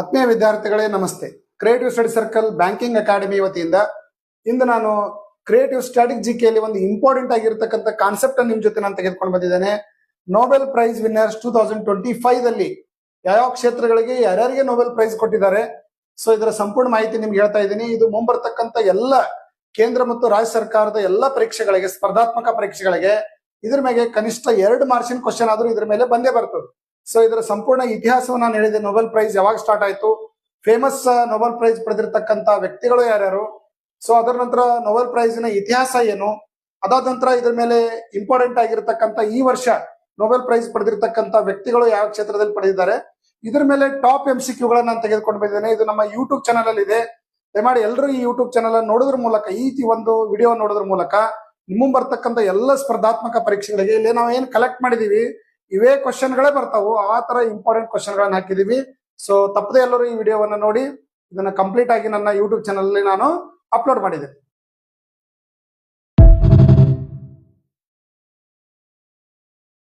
ಆತ್ಮೀಯ ವಿದ್ಯಾರ್ಥಿಗಳೇ ನಮಸ್ತೆ. Creative study circle banking academy ವತಿಯಿಂದ ಇಂದು ನಾನು ಕ್ರಿಯೇಟಿವ್ ಸ್ಟ್ರಾಟಜಿಕೆಯಲ್ಲಿ ಒಂದು ಇಂಪಾರ್ಟೆಂಟ್ ಆಗಿರತಕ್ಕಂಥ ಕಾನ್ಸೆಪ್ಟ್ ನಿಮ್ ಜೊತೆ ನಾನು ತೆಗೆದುಕೊಂಡು ಬಂದಿದ್ದೇನೆ. Nobel prize winners two thousand twenty five ಅಲ್ಲಿ ಯಾವ ಕ್ಷೇತ್ರಗಳಿಗೆ ಯಾರ್ಯಾರಿಗೆ ನೋಬೆಲ್ ಪ್ರೈಸ್ ಕೊಟ್ಟಿದ್ದಾರೆ. ಸೊ ಇದರ ಸಂಪೂರ್ಣ ಮಾಹಿತಿ ನಿಮ್ಗೆ ಹೇಳ್ತಾ ಇದ್ದೀನಿ. ಇದು ಮುಂಬರ್ತಕ್ಕಂಥ ಎಲ್ಲ ಕೇಂದ್ರ ಮತ್ತು ರಾಜ್ಯ ಸರ್ಕಾರದ ಎಲ್ಲ ಪರೀಕ್ಷೆಗಳಿಗೆ, ಸ್ಪರ್ಧಾತ್ಮಕ ಪರೀಕ್ಷೆಗಳಿಗೆ ಇದ್ರ ಮೇಲೆ ಕನಿಷ್ಠ ಎರಡು ಮಾರ್ಕ್ಸಿನ ಕ್ವಶನ್ ಆದ್ರೂ ಇದ್ರ ಮೇಲೆ ಬಂದೇ ಬರ್ತದೆ. ಸೊ ಇದರ ಸಂಪೂರ್ಣ ಇತಿಹಾಸವನ್ನು ನಾನು ಹೇಳಿದೆ. ನೊಬೆಲ್ ಪ್ರೈಸ್ ಯಾವಾಗ ಸ್ಟಾರ್ಟ್ ಆಯ್ತು? ಫೇಮಸ್ ನೊಬೆಲ್ ಪ್ರೈಸ್ ಪಡೆದಿರ್ತಕ್ಕಂಥ ವ್ಯಕ್ತಿಗಳು ಯಾರ್ಯಾರು? ಸೊ ಅದರ ನಂತರ ನೊಬೆಲ್ ಪ್ರೈಸ್ನ ಇತಿಹಾಸ ಏನು? ಅದಾದ ನಂತರ ಇದ್ರ ಮೇಲೆ ಇಂಪಾರ್ಟೆಂಟ್ ಆಗಿರತಕ್ಕಂಥ ಈ ವರ್ಷ ನೊಬೆಲ್ ಪ್ರೈಸ್ ಪಡೆದಿರ್ತಕ್ಕಂಥ ವ್ಯಕ್ತಿಗಳು ಯಾವ ಕ್ಷೇತ್ರದಲ್ಲಿ ಪಡೆದಿದ್ದಾರೆ? ಇದ್ರ ಮೇಲೆ ಟಾಪ್ ಎಂ ಸಿ ಕ್ಯೂಗಳನ್ನ ನಾನು ತೆಗೆದುಕೊಂಡು ಬಂದಿದ್ದೇನೆ. ಇದು ನಮ್ಮ ಯೂಟ್ಯೂಬ್ ಚಾನಲ್ ಅಲ್ಲಿ ಇದೆ. ದಯಮಾಡಿ ಎಲ್ಲರೂ ಈ ಯೂಟ್ಯೂಬ್ ಚಾನಲ್ ನೋಡೋದ್ರ ಮೂಲಕ, ಈ ರೀತಿ ಒಂದು ವಿಡಿಯೋ ನೋಡೋದ್ರ ಮೂಲಕ ನಿಮ್ಮ ಬರ್ತಕ್ಕಂಥ ಎಲ್ಲ ಸ್ಪರ್ಧಾತ್ಮಕ ಪರೀಕ್ಷೆಗಳಿಗೆ ಇಲ್ಲಿ ನಾವು ಏನ್ ಕಲೆಕ್ಟ್ ಮಾಡಿದೀವಿ. ಇವೇ ಕ್ವಶನ್ಗಳೇ ಬರ್ತಾವು. ಆ ತರ ಇಂಪಾರ್ಟೆಂಟ್ ಕ್ವಶನ್ಗಳನ್ನ ಹಾಕಿದೀವಿ. ಸೊ ತಪ್ಪದೆ ಎಲ್ಲರೂ ಈ ವಿಡಿಯೋವನ್ನ ನೋಡಿ, ಇದನ್ನ ಕಂಪ್ಲೀಟ್ ಆಗಿ ನನ್ನ ಯೂಟ್ಯೂಬ್ ಚಾನಲ್ ನಾನು ಅಪ್ಲೋಡ್ ಮಾಡಿದ್ದೇನೆ